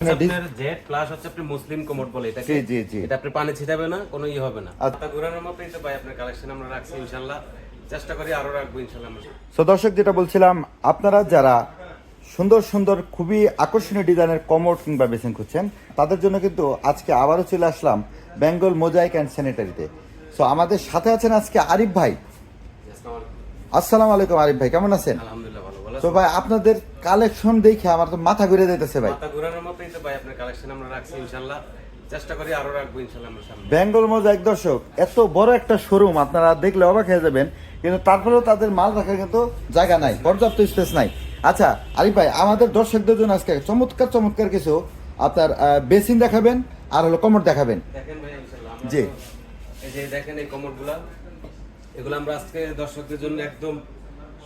আপনার Z plus হচ্ছে আপনি মুসলিম কোমর বলে এটাকে জি, জি। এটা আপনি পানি ছিটাবে না কোনো ইয়ে হবে না। ঘোরানোর মতোই তো ভাই আপনার কালেকশন আমরা রাখছি ইনশাল্লাহ চেষ্টা করি আরও রাখব ইনশাল্লাহ আমরা। সো দর্শক যেটা বলছিলাম আপনারা যারা সুন্দর সুন্দর খুবই আকর্ষণীয় ডিজাইনের কমোড কিংবা বেসিন খুঁজছেন তাদের জন্য কিন্তু আজকে আবারও চলে আসলাম বেঙ্গল মোজাইক অ্যান্ড স্যানিটারিতে। সো আমাদের সাথে আছেন আজকে আরিফ ভাই। আসসালামু আলাইকুম। আরিফ ভাই কেমন আছেন? আলহামদুলিল্লাহ তো ভাই আপনাদের কালেকশন দেখে আমার তো মাথা ঘুরে যাইতেছে ভাই। মাথা ঘোরানোর মতোই তো ভাই আপনার কালেকশন আমরা রাখছি ইনশাল্লাহ। চেষ্টা করি আরও রাখব আমরা সামনে। বেঙ্গল মোজাইক দর্শক এত বড় একটা শোরুম আপনারা দেখলে অবাক হয়ে যাবেন কিন্তু তারপরেও তাদের মাল রাখার কিন্তু জায়গা নাই পর্যাপ্ত স্পেস নাই। আচ্ছা আরিফ ভাই আমাদের দর্শকদের জন্য আজকে চমৎকার চমৎকার কিছু আপনার বেসিন দেখাবেন আর হলো কমর দেখাবেন। দেখেন ভাই ইনশাল্লাহ জি। এই যে দেখেন এই এগুলো আমরা আজকে দর্শকদের জন্য একদম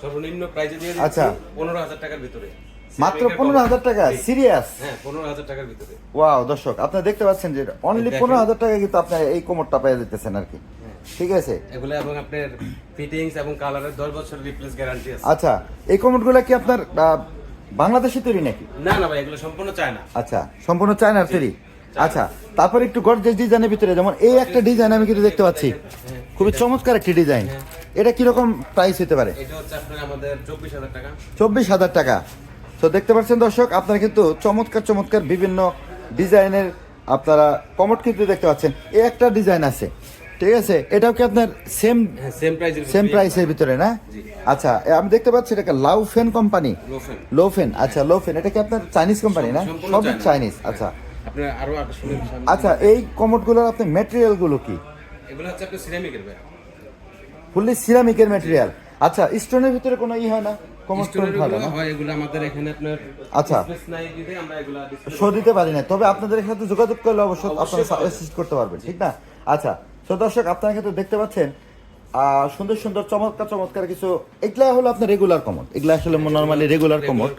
সর্বনিম্ন প্রাইজে দিয়ে আচ্ছা। পনেরো হাজার টাকার ভিতরে। মাত্র পনেরো হাজার টাকা সিরিয়াস হ্যাঁ পনেরো হাজার টাকার ভিতরে। ওয়াও দর্শক আপনারা দেখতে পাচ্ছেন যে অনলি পনেরো হাজার টাকা কিন্তু আপনার এই কোমরটা পেয়ে যেতেছেন আর কি। ঠিক আছে? এগুলো এবং আপনার ফিটিংস এবং কালারের দশ বছর রিপ্লেস গ্যারান্টি আছে। আচ্ছা এই কোমরগুলো কি আপনার বাংলাদেশে তৈরি নাকি? না না ভাই এগুলো সম্পূর্ণ চায় না আচ্ছা সম্পূর্ণ চায়নার তৈরি? আচ্ছা তারপর একটু গর্জেস ডিজাইনের ভিতরে যেমন এই একটা ডিজাইন আমি কিন্তু দেখতে পাচ্ছি। খুবই চমৎকার একটি ডিজাইন এটা কীরকম প্রাইস হতে পারে? এটা হচ্ছে আপনার আমাদের চব্বিশ হাজার টাকা। চব্বিশ হাজার টাকা। তো দেখতে পাচ্ছেন দর্শক আপনারা কিন্তু চমৎকার চমৎকার বিভিন্ন ডিজাইনের আপনারা কমট কিন্তু দেখতে পাচ্ছেন। এ একটা ডিজাইন আছে ঠিক আছে? এটাও কি আপনার সেম হ্যাঁ সেম প্রাইজের সেম প্রাইসের ভিতরে না? আচ্ছা আমি দেখতে পাচ্ছি এটা লাউ ফেন কোম্পানি লোফেন লো ফেন আচ্ছা লো ফেন এটা কি আপনার চাইনিজ কোম্পানি না? সবই চাইনিজ আচ্ছা। আকর্ষণীয় বিষয়- আচ্ছা এই কমোডগুলোর আপনার ম্যাটেরিয়ালগুলো কি? এগুলো হচ্ছে আপনার সিরামিকের ফুললি সিরামিকের ম্যাটেরিয়াল আচ্ছা স্টোনের ভিতরে কোনো ই হয় না? আচ্ছা। দিতে পারি না তবে আপনাদের যোগাযোগ করলে অবশ্যই আপনারা করতে পারবেন ঠিক না? আচ্ছা তো দর্শক আপনারা কিন্তু দেখতে পাচ্ছেন সুন্দর সুন্দর চমৎকার চমৎকার কিছু এগুলা হলো আপনার রেগুলার কমোড এগুলা আসলে নর্মালি রেগুলার কমোড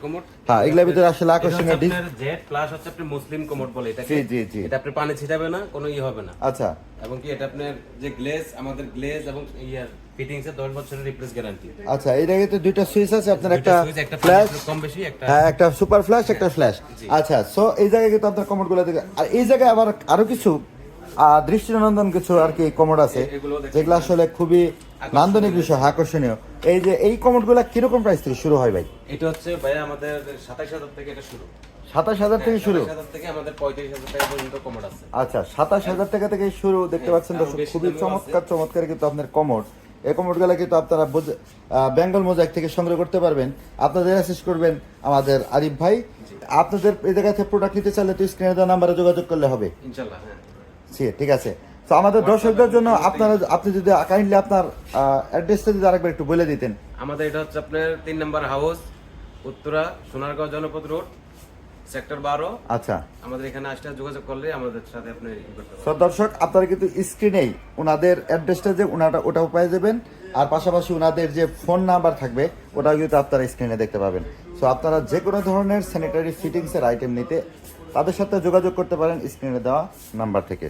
হ্যাঁ এগুলার ভিতরে আসলে এটা আকর্ষণীয় আপনার জেড প্লাস হচ্ছে আপনি মুসলিম কোমর বলে এটাকে। জি, জি, জি। এটা আপনি পানি ছিটাবে না কোনো ই হবে না। আচ্ছা। এবং কি এটা আপনার যে গ্লেজ আমাদের গ্লেজ এবং ইয়ার ফিটিংস এর 10 বছরের রিপ্লেস গ্যারান্টি আচ্ছা এই জায়গায় তো দুইটা সুইচ আছে আপনার একটা ফ্ল্যাশ কম বেশি একটা হ্যাঁ একটা সুপার ফ্ল্যাশ একটা ফ্ল্যাশ আচ্ছা সো এই জায়গায় কিন্তু আপনার কমোডগুলো দেখে আর এই জায়গায় আবার আরও কিছু দৃষ্টিনন্দন কিছু আর কি কমোড আছে। যেগুলো আসলে খুবই নান্দনিক বিষয় আকর্ষণীয়। এই যে এই কমোডগুলা কীরকম প্রাইস থেকে শুরু হয় ভাই? এটা হচ্ছে ভাই আমাদের 27000 থেকে এটা শুরু। সাতাশ হাজার থেকে শুরু? থেকে আমাদের 35000 টাকা পর্যন্ত কমোড আছে। আচ্ছা সাতাশ হাজার টাকা থেকে শুরু দেখতে হ্যাঁ, পাচ্ছেন দর্শক খুবই চমৎকার চমৎকার কিন্তু আপনার কমোড এই কমোডগুলা কিন্তু আপনারা বেঙ্গল মোজাইক থেকে সংগ্রহ করতে পারবেন। আপনাদের অ্যাসিস্ট করবেন আমাদের আরিফ ভাই। আপনাদের এই জায়গা থেকে প্রোডাক্ট নিতে চাইলে তো স্ক্রিনে দেওয়া নাম্বারে যোগাযোগ করলে হবে। ইনশাআল্লাহ হ্যাঁ। জি ঠিক আছে। তো আমাদের দর্শকদের জন্য আপনারা আপনি যদি কাইন্ডলি আপনার অ্যাড্রেসটা যদি আরেকবার একটু বলে দিতেন। আমাদের এটা হচ্ছে আপনার তিন নম্বর হাউস উত্তরা সোনারগাঁও জনপদ রোড সেক্টর বারো। আচ্ছা। আমাদের এখানে আসলে যোগাযোগ করলে আমাদের সাথে আপনি দর্শক আপনারা কিন্তু স্ক্রিনেই ওনাদের অ্যাড্রেসটা যে ওনাটা ওটাও পেয়ে যাবেন। আর পাশাপাশি ওনাদের যে ফোন নাম্বার থাকবে ওটাও কিন্তু আপনারা স্ক্রিনে দেখতে পাবেন। সো আপনারা যে কোনো ধরনের স্যানিটারি ফিটিংসের আইটেম নিতে তাদের সাথে যোগাযোগ করতে পারেন স্ক্রিনে দেওয়া নাম্বার থেকে।